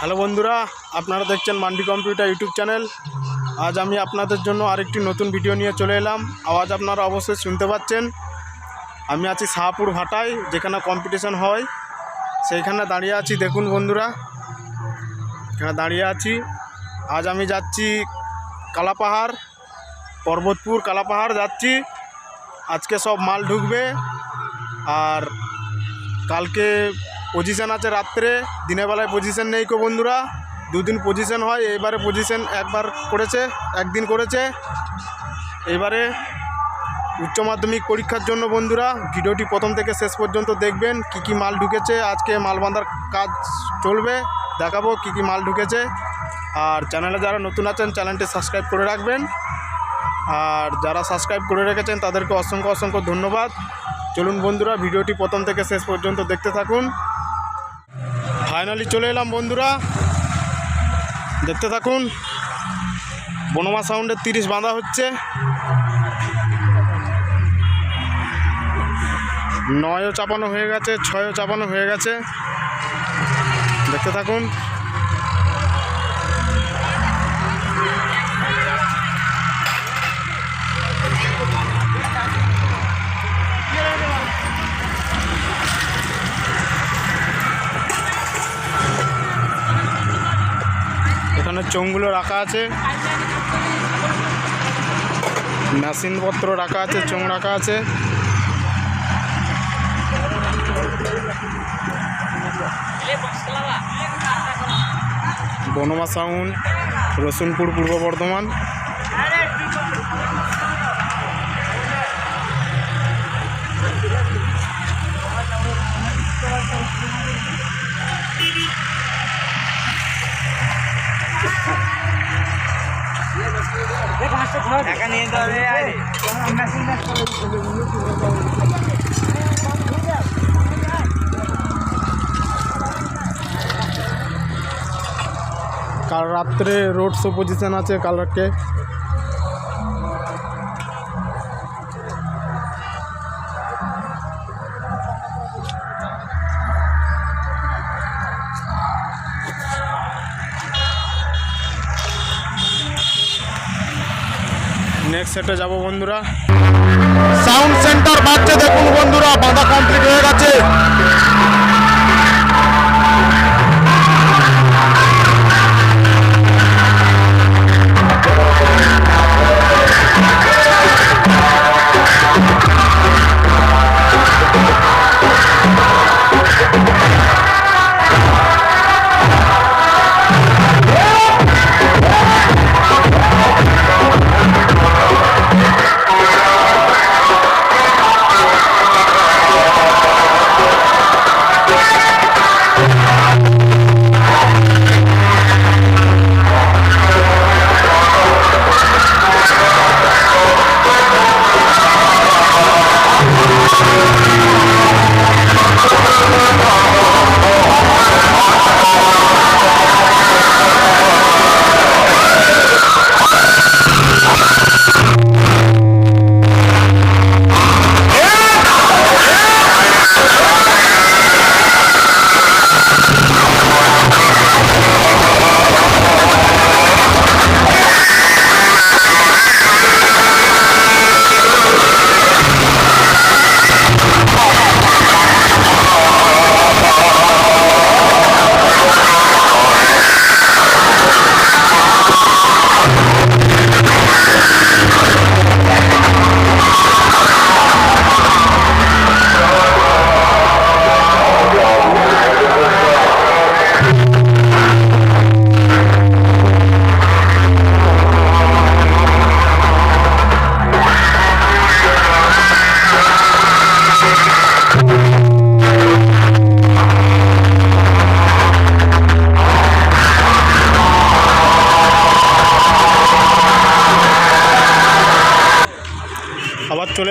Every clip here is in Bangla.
হ্যালো বন্ধুরা, আপনারা দেখছেন মান্ডি কম্পিউটার ইউটিউব চ্যানেল। আজ আমি আপনাদের জন্য আরেকটি নতুন ভিডিও নিয়ে চলে এলাম। আওয়াজ আপনারা অবশ্যই শুনতে পাচ্ছেন। আমি আছি শাহপুর ভাটায়, যেখানে কম্পিটিশন হয়। সেইখানে দাঁড়িয়ে আছি, দেখুন বন্ধুরা। এখানে দাঁড়িয়ে আছি। আজ আমি যাচ্ছি কালাপাহাড়, পর্বতপুর কালাপাহাড় যাচ্ছি। আজকে সব মাল ঢুকবে। আর কালকে পজিশন আছে রাত্রে, দিনের বেলায় পজিশন নেই কো বন্ধুরা। দুদিন পজিশন হয় এবারে পজিশন একবার করেছে, একদিন করেছে। এবারে উচ্চ মাধ্যমিক পরীক্ষার জন্য বন্ধুরা, ভিডিওটি প্রথম থেকে শেষ পর্যন্ত দেখবেন, কি কি মাল ঢুকেছে, আজকে মাল বাঁধার কাজ চলবে, দেখাবো কি কি মাল ঢুকেছে। আর চ্যানেলে যারা নতুন আছেন, চ্যানেলটি সাবস্ক্রাইব করে রাখবেন। আর যারা সাবস্ক্রাইব করে রেখেছেন, তাদেরকে অসংখ্য অসংখ্য ধন্যবাদ। চলুন বন্ধুরা, ভিডিওটি প্রথম থেকে শেষ পর্যন্ত দেখতে থাকুন। ফাইনালি চলে এলাম বন্ধুরা। দেখতে থাকুন। বনমা সাউন্ডের তিরিশ বাঁধা হচ্ছে। নয়ও চাপানো হয়ে গেছে, ছয়ও চাপানো হয়ে গেছে। দেখতে থাকুন। চোঙগুলো রাখা আছে। মেশিনপত্র রাখা আছে চোঙ রাখা আছে। বনমা সাউন্ড রসুনপুর পূর্ব বর্ধমান। কাল রাত্রে রোড শো পজিশন আছে কাল নেক্সট সেটে যাব বন্ধুরা। সাউন্ড সেন্টার বাচ্চা দেখুন বন্ধুরা বাঁধা কমপ্লিট হয়ে গেছে।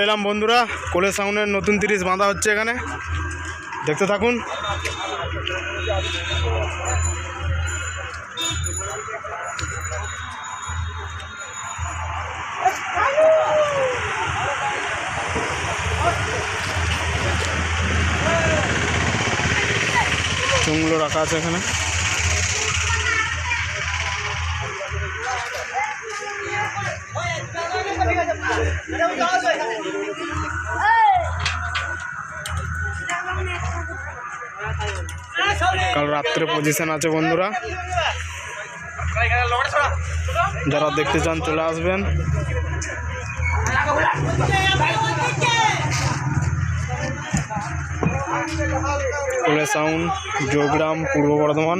এলাম বন্ধুরা কোলে সাউন্ডের নতুন তিরিশ বাঁধা হচ্ছে এখানে। দেখতে থাকুন। চুমগুলো রাখা আছে এখানে। কাল রাত্রে পজিশন আছে বন্ধুরা। যারা দেখতে চান চলে আসবেন। সাউন্ড যোগগ্রাম পূর্ব বর্ধমান।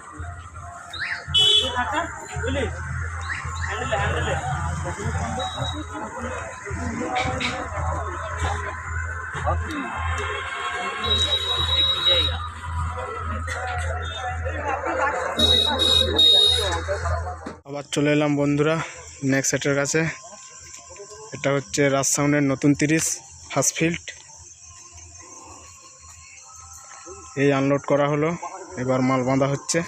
বুঝলি? হ্যান্ডেলে হ্যান্ডেলে আবার চলে এলাম বন্ধুরা নেক্সট সেটের কাছে। এটা হচ্ছে রাজ সাউন্ডের নতুন তিরিশ ফার্স্ট ফিল্ড এই আনলোড করা হলো, এবার মাল বাঁধা হচ্ছে।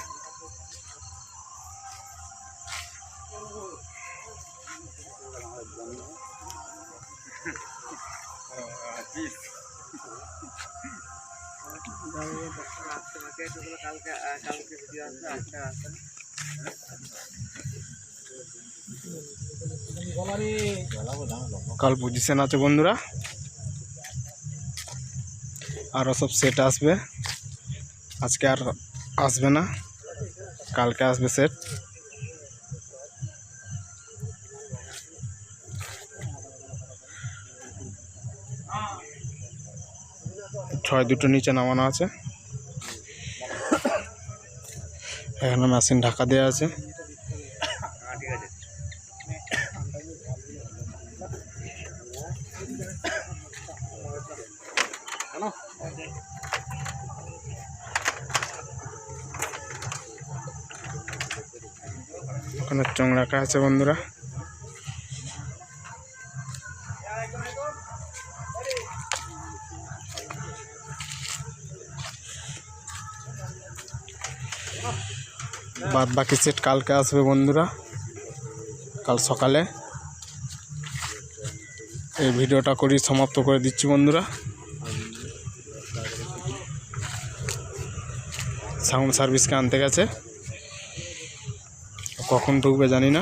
কাল পজিশন আছে বন্ধুরা আরও সব সেট আসবে আজকে আর আসবে না কালকে আসবে সেট ছয় দুটো নিচে নামানো আছে। এখানে মেশিন ঢাকা দেওয়া আছে। ওখানে চং রাখা আছে বন্ধুরা। বাদ বাকি সেট কালকে আসবে বন্ধুরা। কাল সকালে। এই ভিডিওটা করি, সমাপ্ত করে দিচ্ছি বন্ধুরা। সাউন্ড সার্ভিসকে আনতে গেছে। কখন ঢুকবে জানি না।